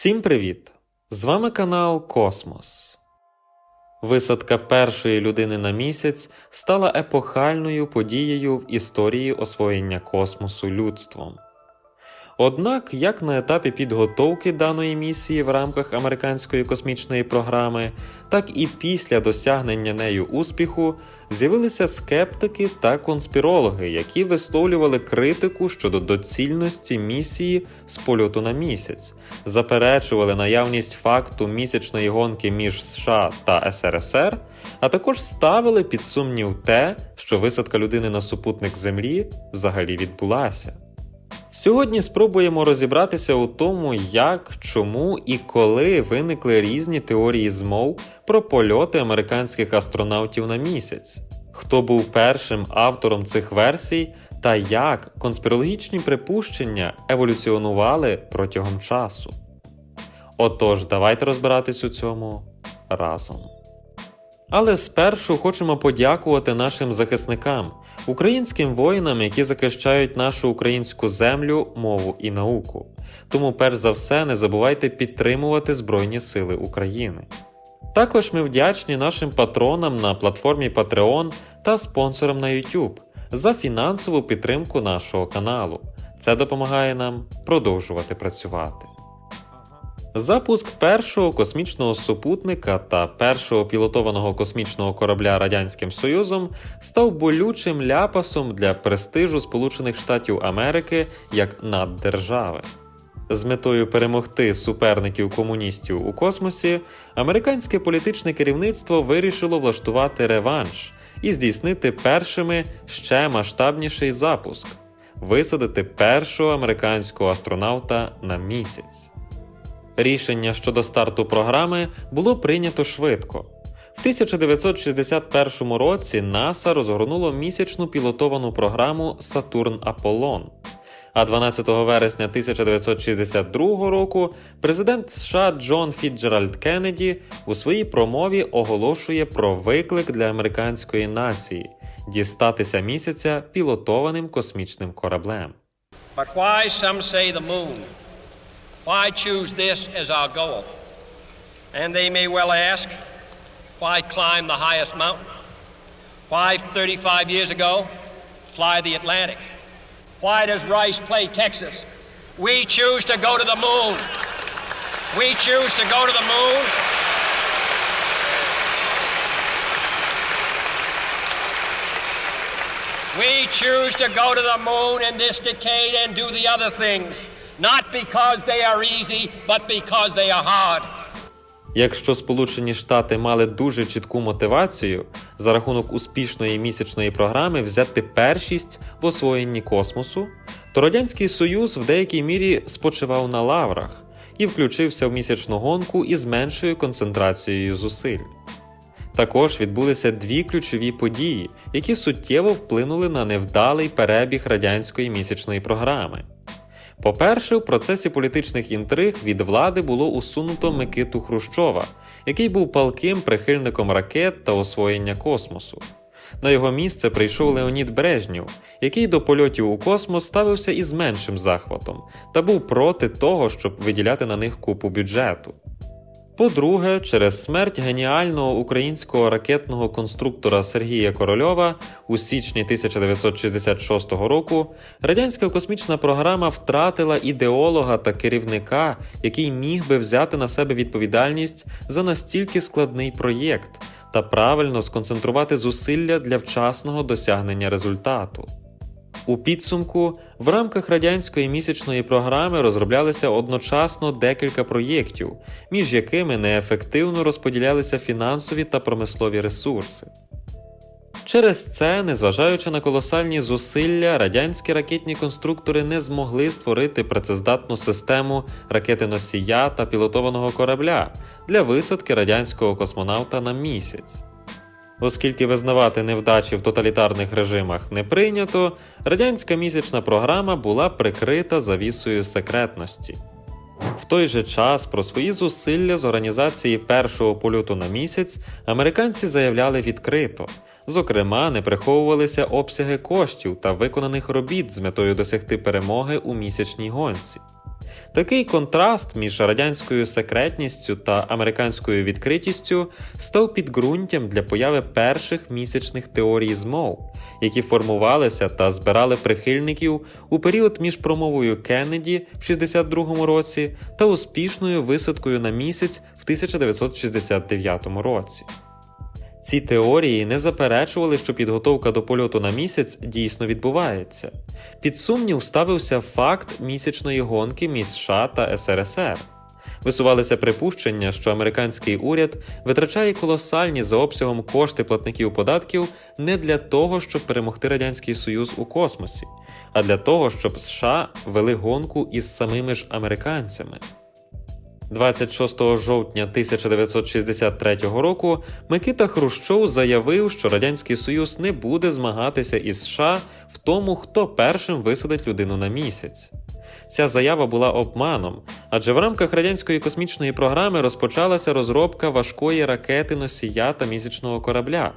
Всім привіт! З вами канал Космос. Висадка першої людини на місяць стала епохальною подією в історії освоєння космосу людством. Однак, як на етапі підготовки даної місії в рамках американської космічної програми, так і після досягнення нею успіху з'явилися скептики та конспірологи, які висловлювали критику щодо доцільності місії з польоту на місяць, заперечували наявність факту місячної гонки між США та СРСР, а також ставили під сумнів те, що висадка людини на супутник Землі взагалі відбулася. Сьогодні спробуємо розібратися у тому, як, чому і коли виникли різні теорії змов про польоти американських астронавтів на місяць, хто був першим автором цих версій та як конспірологічні припущення еволюціонували протягом часу. Отож, давайте розбиратись у цьому разом. Але спершу хочемо подякувати нашим захисникам, українським воїнам, які захищають нашу українську землю, мову і науку. Тому, перш за все, не забувайте підтримувати Збройні Сили України. Також ми вдячні нашим патронам на платформі Patreon та спонсорам на YouTube за фінансову підтримку нашого каналу. Це допомагає нам продовжувати працювати. Запуск першого космічного супутника та першого пілотованого космічного корабля Радянським Союзом став болючим ляпасом для престижу Сполучених Штатів Америки як наддержави. З метою перемогти суперників комуністів у космосі, американське політичне керівництво вирішило влаштувати реванш і здійснити першими ще масштабніший запуск висадити першого американського астронавта на місяць. Рішення щодо старту програми було прийнято швидко. В 1961 році НАСА розгорнуло місячну пілотовану програму Сатурн Аполлон. А 12 вересня 1962 року президент США Джон Фіджеральд Кеннеді у своїй промові оголошує про виклик для американської нації дістатися місяця пілотованим космічним кораблем. But why, some say, the moon? Why choose this as our goal? And they may well ask, why climb the highest mountain? Why, 35 years ago, fly the Atlantic? Why does Rice play Texas? We choose to go to the moon. We choose to go to the moon. We choose to go to the moon in this decade and do the other things, not because they are easy, but because they are hard. Якщо Сполучені Штати мали дуже чітку мотивацію за рахунок успішної місячної програми взяти першість в освоєнні космосу, то Радянський Союз в деякій мірі спочивав на лаврах і включився в місячну гонку із меншою концентрацією зусиль. Також відбулися дві ключові події, які суттєво вплинули на невдалий перебіг радянської місячної програми. По-перше, в процесі політичних інтриг від влади було усунуто Микиту Хрущова, який був палким прихильником ракет та освоєння космосу. На його місце прийшов Леонід Брежнєв, який до польотів у космос ставився із меншим захватом та був проти того, щоб виділяти на них купу бюджету. По-друге, через смерть геніального українського ракетного конструктора Сергія Корольова у січні 1966 року радянська космічна програма втратила ідеолога та керівника, який міг би взяти на себе відповідальність за настільки складний проєкт та правильно сконцентрувати зусилля для вчасного досягнення результату. У підсумку в рамках радянської місячної програми розроблялися одночасно декілька проєктів, між якими неефективно розподілялися фінансові та промислові ресурси. Через це, незважаючи на колосальні зусилля, радянські ракетні конструктори не змогли створити працездатну систему ракети носія та пілотованого корабля для висадки радянського космонавта на місяць. Оскільки визнавати невдачі в тоталітарних режимах не прийнято, радянська місячна програма була прикрита завісою секретності. В той же час про свої зусилля з організації першого польоту на місяць американці заявляли відкрито. Зокрема, не приховувалися обсяги коштів та виконаних робіт з метою досягти перемоги у місячній гонці. Такий контраст між радянською секретністю та американською відкритістю став підґрунтям для появи перших місячних теорій змов, які формувалися та збирали прихильників у період між промовою Кеннеді в 62 році та успішною висадкою на місяць в 1969 році. Ці теорії не заперечували, що підготовка до польоту на місяць дійсно відбувається. Під сумнів ставився факт місячної гонки між США та СРСР. Висувалися припущення, що американський уряд витрачає колосальні за обсягом кошти платників податків не для того, щоб перемогти Радянський Союз у космосі, а для того, щоб США вели гонку із самими ж американцями. 26 жовтня 1963 року Микита Хрущов заявив, що Радянський Союз не буде змагатися із США в тому, хто першим висадить людину на місяць. Ця заява була обманом, адже в рамках радянської космічної програми розпочалася розробка важкої ракети носія та місячного корабля.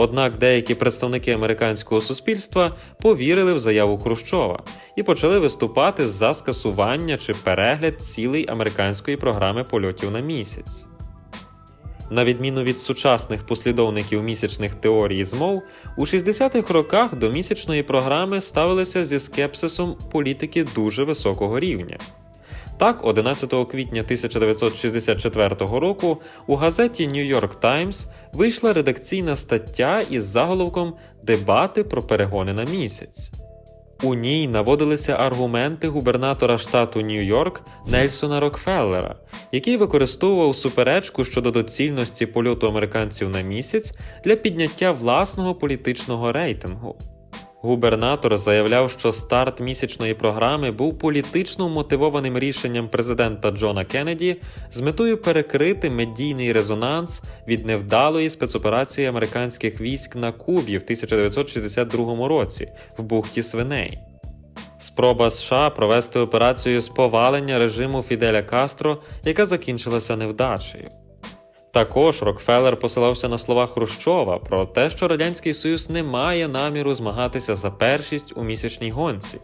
Однак деякі представники американського суспільства повірили в заяву Хрущова і почали виступати за скасування чи перегляд цілей американської програми польотів на місяць. На відміну від сучасних послідовників місячних теорій змов, у 60-х роках до місячної програми ставилися зі скепсисом політики дуже високого рівня. Так, 11 квітня 1964 року у газеті New York Times вийшла редакційна стаття із заголовком Дебати про перегони на місяць. У ній наводилися аргументи губернатора штату Нью-Йорк Нельсона Рокфеллера, який використовував суперечку щодо доцільності польоту американців на місяць для підняття власного політичного рейтингу. Губернатор заявляв, що старт місячної програми був політично мотивованим рішенням президента Джона Кеннеді з метою перекрити медійний резонанс від невдалої спецоперації американських військ на Кубі в 1962 році в бухті Свиней. Спроба США провести операцію з повалення режиму Фіделя Кастро, яка закінчилася невдачею. Також Рокфеллер посилався на слова Хрущова про те, що Радянський Союз не має наміру змагатися за першість у місячній гонці.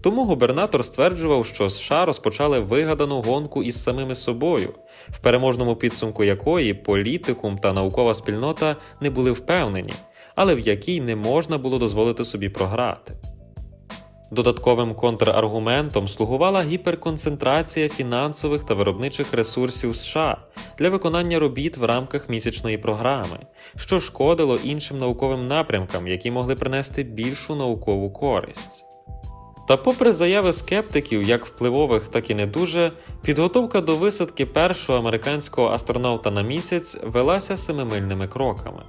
Тому губернатор стверджував, що США розпочали вигадану гонку із самими собою, в переможному підсумку якої політикум та наукова спільнота не були впевнені, але в якій не можна було дозволити собі програти. Додатковим контраргументом слугувала гіперконцентрація фінансових та виробничих ресурсів США для виконання робіт в рамках місячної програми, що шкодило іншим науковим напрямкам, які могли принести більшу наукову користь. Та, попри заяви скептиків, як впливових, так і не дуже, підготовка до висадки першого американського астронавта на місяць велася семимильними кроками.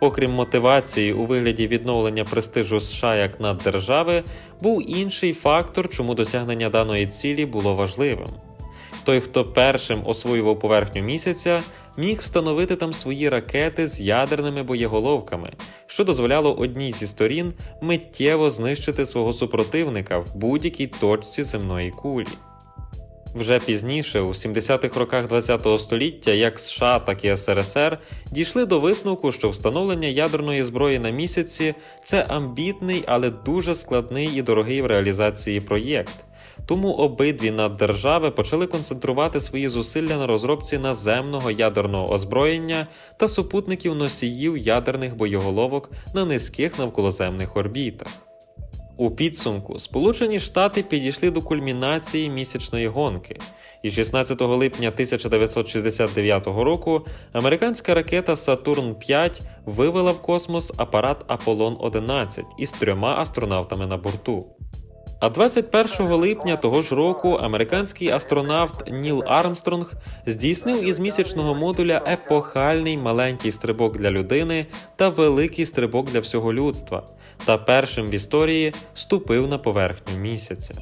Окрім мотивації у вигляді відновлення престижу США як наддержави, був інший фактор, чому досягнення даної цілі було важливим. Той, хто першим освоював поверхню місяця, міг встановити там свої ракети з ядерними боєголовками, що дозволяло одній зі сторін миттєво знищити свого супротивника в будь-якій точці земної кулі. Вже пізніше, у 70-х роках ХХ століття, як США, так і СРСР дійшли до висновку, що встановлення ядерної зброї на місяці це амбітний, але дуже складний і дорогий в реалізації проєкт. Тому обидві наддержави почали концентрувати свої зусилля на розробці наземного ядерного озброєння та супутників носіїв ядерних боєголовок на низьких навколоземних орбітах. У підсумку Сполучені Штати підійшли до кульмінації місячної гонки, і 16 липня 1969 року американська ракета Сатурн 5 вивела в космос апарат Аполлон 11 із трьома астронавтами на борту. А 21 липня того ж року американський астронавт Ніл Армстронг здійснив із місячного модуля епохальний маленький стрибок для людини та великий стрибок для всього людства, та першим в історії ступив на поверхню місяця.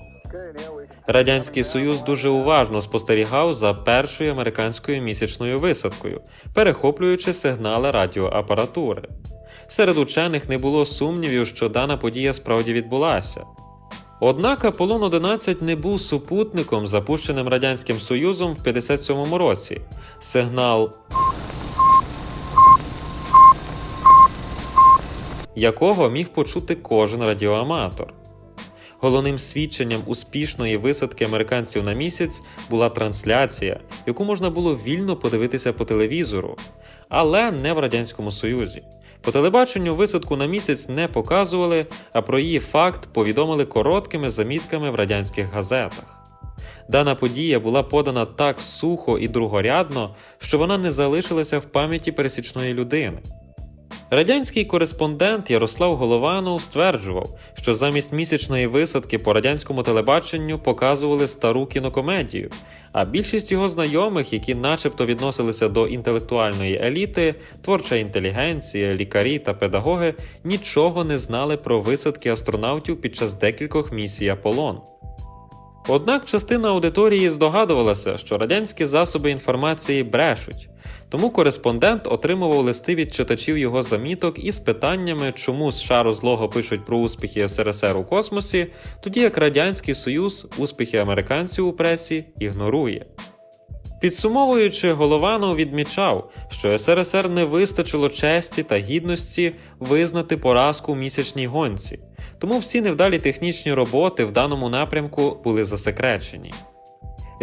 Радянський Союз дуже уважно спостерігав за першою американською місячною висадкою, перехоплюючи сигнали радіоапаратури. Серед учених не було сумнівів, що дана подія справді відбулася. Однак Аполлон 11 не був супутником, запущеним Радянським Союзом в 57-му році. Сигнал якого міг почути кожен радіоаматор. Головним свідченням успішної висадки американців на місяць була трансляція, яку можна було вільно подивитися по телевізору, але не в Радянському Союзі. По телебаченню висадку на місяць не показували, а про її факт повідомили короткими замітками в радянських газетах. Дана подія була подана так сухо і другорядно, що вона не залишилася в пам'яті пересічної людини. Радянський кореспондент Ярослав Голованов стверджував, що замість місячної висадки по радянському телебаченню показували стару кінокомедію, а більшість його знайомих, які начебто відносилися до інтелектуальної еліти, творча інтелігенція, лікарі та педагоги, нічого не знали про висадки астронавтів під час декількох місій Аполлон. Однак частина аудиторії здогадувалася, що радянські засоби інформації брешуть, тому кореспондент отримував листи від читачів його заміток із питаннями, чому США розлого пишуть про успіхи СРСР у космосі, тоді як Радянський Союз успіхи американців у пресі ігнорує. Підсумовуючи, Голованов відмічав, що СРСР не вистачило честі та гідності визнати поразку в місячній гонці, тому всі невдалі технічні роботи в даному напрямку були засекречені.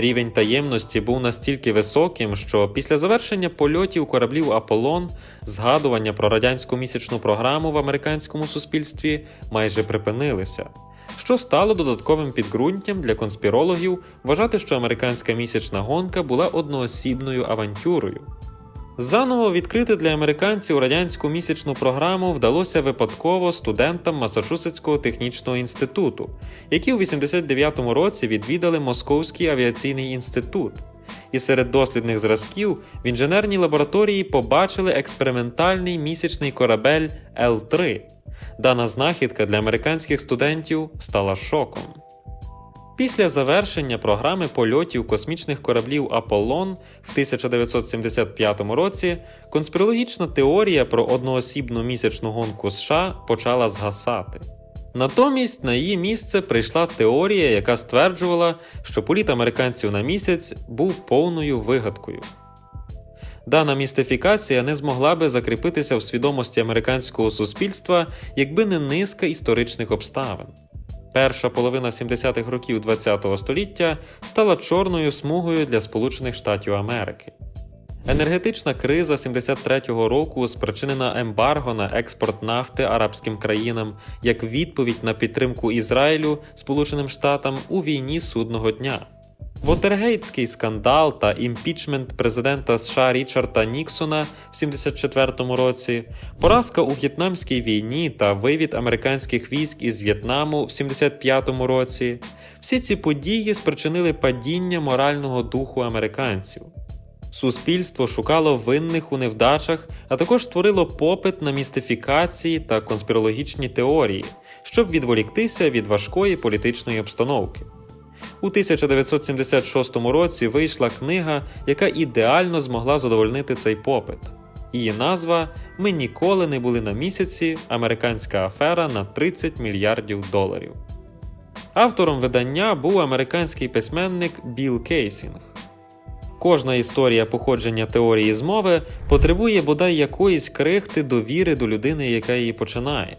Рівень таємності був настільки високим, що після завершення польотів кораблів Аполлон згадування про радянську місячну програму в американському суспільстві майже припинилися, що стало додатковим підґрунтям для конспірологів вважати, що американська місячна гонка була одноосібною авантюрою. Заново відкрити для американців радянську місячну програму вдалося випадково студентам Масачусетського технічного інституту, які у 89-му році відвідали Московський авіаційний інститут. І серед дослідних зразків в інженерній лабораторії побачили експериментальний місячний корабель Л-3. Дана знахідка для американських студентів стала шоком. Після завершення програми польотів космічних кораблів Аполлон в 1975 році конспірологічна теорія про одноосібну місячну гонку США почала згасати. Натомість на її місце прийшла теорія, яка стверджувала, що політ американців на місяць був повною вигадкою. Дана містифікація не змогла би закріпитися в свідомості американського суспільства, якби не низка історичних обставин. Перша половина 70-х років ХХ століття стала чорною смугою для Сполучених Штатів Америки. Енергетична криза 73-го року, спричинена ембарго на експорт нафти арабським країнам як відповідь на підтримку Ізраїлю Сполученим Штатам у війні судного дня. Вотергейтський скандал та імпічмент президента США Річарда Ніксона в 74-му році, поразка у В'єтнамській війні та вивід американських військ із В'єтнаму в 75-му році. Всі ці події спричинили падіння морального духу американців. Суспільство шукало винних у невдачах, а також створило попит на містифікації та конспірологічні теорії, щоб відволіктися від важкої політичної обстановки. У 1976 році вийшла книга, яка ідеально змогла задовольнити цей попит. Її назва Ми ніколи не були на місяці. Американська афера на 30 мільярдів доларів. Автором видання був американський письменник Білл Кейсінг. Кожна історія походження теорії змови потребує бодай якоїсь крихти довіри до людини, яка її починає.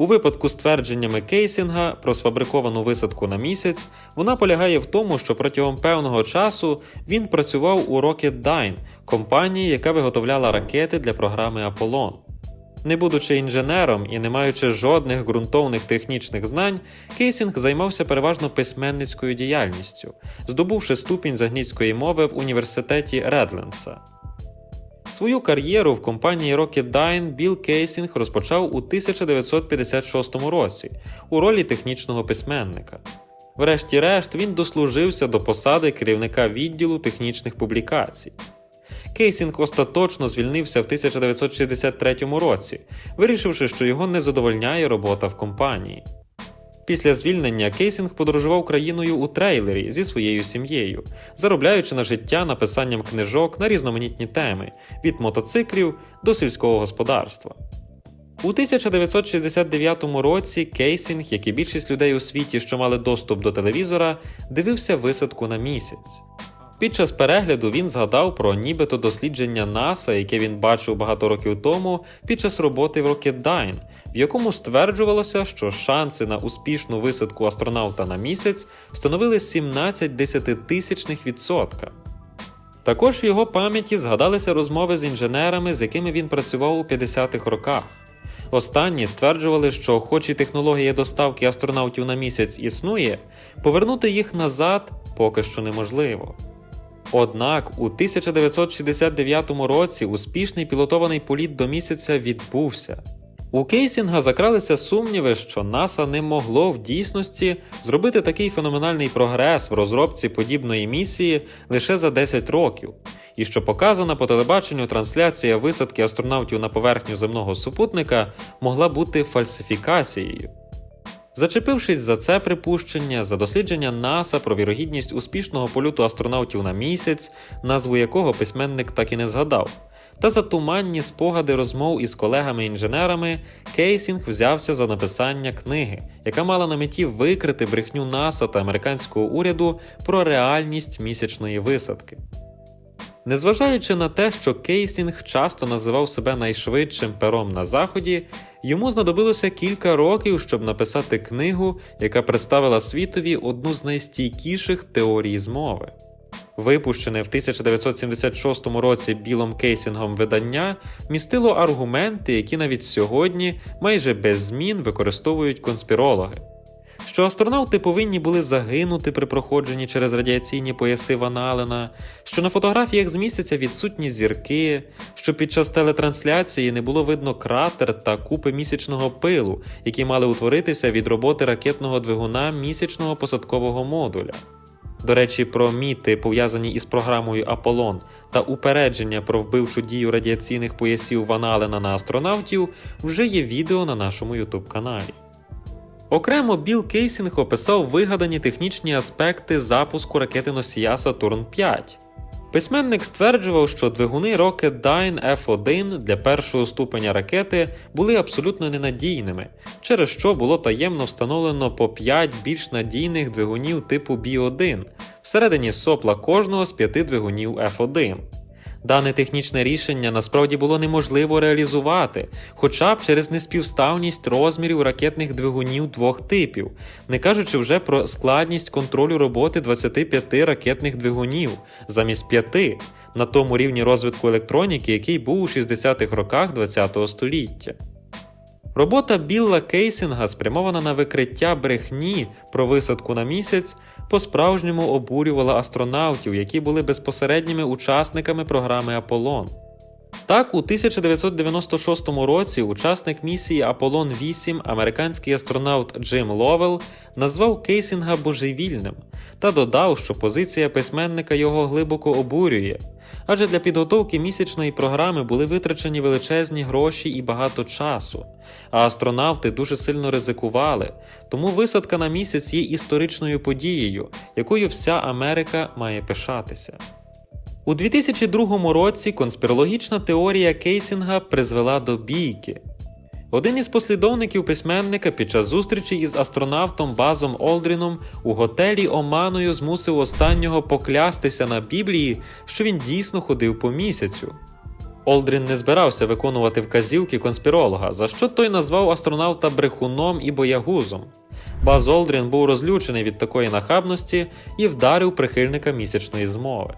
У випадку з твердженнями Кейсінга про сфабриковану висадку на місяць, вона полягає в тому, що протягом певного часу він працював у Rocketdyne, компанії, яка виготовляла ракети для програми Аполлон. Не будучи інженером і не маючи жодних ґрунтовних технічних знань, Кейсінг займався переважно письменницькою діяльністю, здобувши ступінь з англійської мови в університеті Редлендса. Свою кар'єру в компанії Rocketdyne Білл Кейсінг розпочав у 1956 році у ролі технічного письменника. Врешті-решт він дослужився до посади керівника відділу технічних публікацій. Кейсінг остаточно звільнився в 1963 році, вирішивши, що його не задовольняє робота в компанії. Після звільнення Кейсінг подорожував країною у трейлері зі своєю сім'єю, заробляючи на життя написанням книжок на різноманітні теми від мотоциклів до сільського господарства. У 1969 році Кейсінг, як і більшість людей у світі, що мали доступ до телевізора, дивився висадку на місяць. Під час перегляду він згадав про нібито дослідження НАСА, яке він бачив багато років тому під час роботи в Rocketdyne, в якому стверджувалося, що шанси на успішну висадку астронавта на місяць становили 17 десятитисячних відсотка. Також в його пам'яті згадалися розмови з інженерами, з якими він працював у 50-х роках. Останні стверджували, що, хоч і технологія доставки астронавтів на місяць існує, повернути їх назад поки що неможливо. Однак у 1969 році успішний пілотований політ до місяця відбувся. У Кейсінга закралися сумніви, що НАСА не могло в дійсності зробити такий феноменальний прогрес в розробці подібної місії лише за 10 років, і що показана по телебаченню трансляція висадки астронавтів на поверхню земного супутника могла бути фальсифікацією. Зачепившись за це припущення, за дослідження НАСА про вірогідність успішного польоту астронавтів на місяць, назву якого письменник так і не згадав, та за туманні спогади розмов із колегами-інженерами, Кейсінг взявся за написання книги, яка мала на меті викрити брехню НАСА та американського уряду про реальність місячної висадки. Незважаючи на те, що Кейсінг часто називав себе найшвидшим пером на заході, йому знадобилося кілька років, щоб написати книгу, яка представила світові одну з найстійкіших теорій змови. Випущене в 1976 році Білом Кейсінгом видання містило аргументи, які навіть сьогодні майже без змін використовують конспірологи. Що астронавти повинні були загинути при проходженні через радіаційні пояси Ван Алена, що на фотографіях з місяця відсутні зірки, що під час телетрансляції не було видно кратер та купи місячного пилу, які мали утворитися від роботи ракетного двигуна місячного посадкового модуля. До речі, про міти, пов'язані із програмою Аполлон, та упередження про вбивчу дію радіаційних поясів Ван Алена на астронавтів вже є відео на нашому YouTube каналі. Окремо Біл Кейсінг описав вигадані технічні аспекти запуску ракети носія Сатурн 5. Письменник стверджував, що двигуни Rocketdyne F1 для першого ступеня ракети були абсолютно ненадійними, через що було таємно встановлено по 5 більш надійних двигунів типу B1 всередині сопла кожного з п'яти двигунів F1. Дане технічне рішення насправді було неможливо реалізувати, хоча б через неспівставність розмірів ракетних двигунів двох типів, не кажучи вже про складність контролю роботи 25 ракетних двигунів замість 5 на тому рівні розвитку електроніки, який був у 60-х роках ХХ століття. Робота Білла Кейсінга, спрямована на викриття брехні про висадку на місяць, по-справжньому обурювала астронавтів, які були безпосередніми учасниками програми Аполлон. Так, у 1996 році учасник місії Аполлон 8 американський астронавт Джим Ловел назвав Кейсінга божевільним та додав, що позиція письменника його глибоко обурює, адже для підготовки місячної програми були витрачені величезні гроші і багато часу, а астронавти дуже сильно ризикували, тому висадка на місяць є історичною подією, якою вся Америка має пишатися. У 2002 році конспірологічна теорія Кейсінга призвела до бійки. Один із послідовників письменника під час зустрічі із астронавтом Базом Олдріном у готелі Оманою змусив останнього поклястися на Біблії, що він дійсно ходив по місяцю. Олдрін не збирався виконувати вказівки конспіролога, за що той назвав астронавта брехуном і боягузом. Баз Олдрін був розлючений від такої нахабності і вдарив прихильника місячної змови.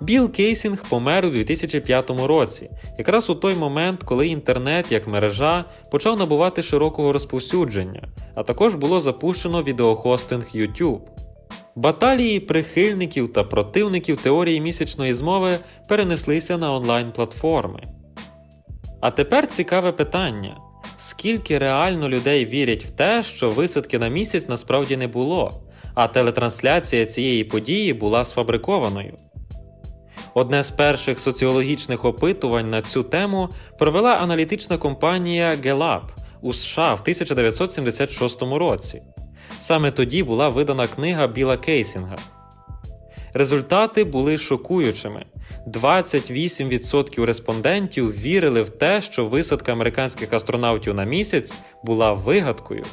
Білл Кейсінг помер у 2005 році, якраз у той момент, коли інтернет як мережа почав набувати широкого розповсюдження, а також було запущено відеохостинг YouTube. Баталії прихильників та противників теорії місячної змови перенеслися на онлайн-платформи. А тепер цікаве питання: скільки реально людей вірять в те, що висадки на місяць насправді не було, а телетрансляція цієї події була сфабрикованою? Одне з перших соціологічних опитувань на цю тему провела аналітична компанія Gallup у США в 1976 році. Саме тоді була видана книга Біла Кейсінга. Результати були шокуючими. 28% респондентів вірили в те, що висадка американських астронавтів на місяць була вигадкою.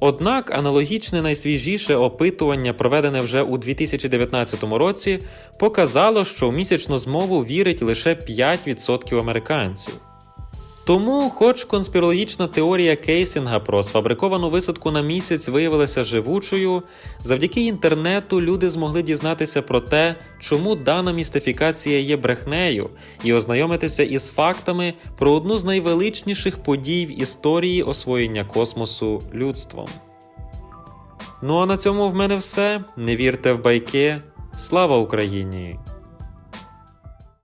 Однак аналогічне найсвіжіше опитування, проведене вже у 2019 році, показало, що в місячну змову вірить лише 5% американців. Тому, хоч конспірологічна теорія Кейсінга про сфабриковану висадку на місяць виявилася живучою, завдяки інтернету люди змогли дізнатися про те, чому дана містифікація є брехнею, і ознайомитися із фактами про одну з найвеличніших подій в історії освоєння космосу людством. Ну а на цьому в мене все. Не вірте в байки. Слава Україні!